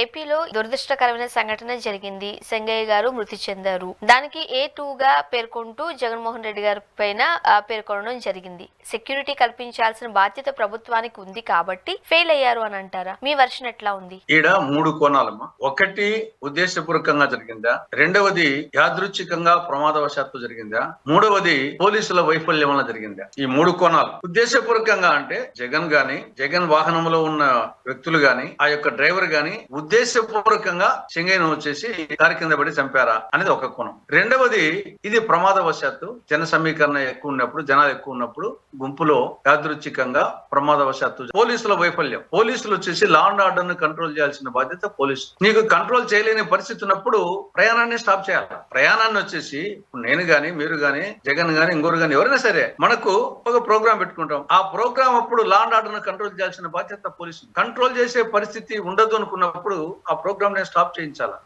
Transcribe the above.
ఏపీలో దురదృష్టకరమైన సంఘటన జరిగింది. సంగయ్య గారు మృతి చెందారు. దానికి ఏ టూగా పేర్కొంటూ జగన్మోహన్ రెడ్డి గారి పైన పేర్కొనడం జరిగింది. సెక్యూరిటీ కల్పించాల్సిన బాధ్యత ప్రభుత్వానికి ఉంది కాబట్టి ఫెయిల్ అయ్యారు అని అంటారా? మీ వర్షన్ ఎట్లా ఉంది? ఈడ మూడు కోణాలమ్మా. ఒకటి ఉద్దేశపూర్వకంగా జరిగిందా? రెండవది యాదృచ్ఛికంగా ప్రమాదవశాత్తు జరిగిందా? మూడవది పోలీసుల వైఫల్యం వల్ల జరిగిందా? ఈ మూడు కోణాలు. ఉద్దేశపూర్వకంగా అంటే జగన్ గాని జగన్ వాహనంలో ఉన్న వ్యక్తులు గాని ఆ యొక్క డ్రైవర్ గాని ఉద్దేశపూర్వకంగా చెంగైన వచ్చేసి దారి కింద పడి చంపారా అనేది ఒక కోణం. రెండవది ఇది ప్రమాదవశాత్తు జన సమీకరణ ఎక్కువ ఉన్నప్పుడు జనాలు ఎక్కువ ఉన్నప్పుడు గుంపులో యాదృచ్ఛికంగా ప్రమాదవశాత్తు పోలీసుల వైఫల్యం. పోలీసులు వచ్చేసి లా అండ్ ఆర్డర్ను కంట్రోల్ చేయాల్సిన బాధ్యత పోలీసు నీకు కంట్రోల్ చేయలేని పరిస్థితి ఉన్నప్పుడు ప్రయాణాన్ని స్టాప్ చేయాలి. ప్రయాణాన్ని వచ్చేసి నేను గాని మీరు గాని జగన్ గాని ఇంకోరు గాని ఎవరైనా సరే మనకు ఒక ప్రోగ్రామ్ పెట్టుకుంటాం. ఆ ప్రోగ్రామ్ అప్పుడు లా అండ్ ఆర్డర్ను కంట్రోల్ చేయాల్సిన బాధ్యత పోలీసు కంట్రోల్ చేసే పరిస్థితి ఉండదు అనుకున్నప్పుడు ఆ ప్రోగ్రామ్ నేను స్టాప్ చేయించాలా?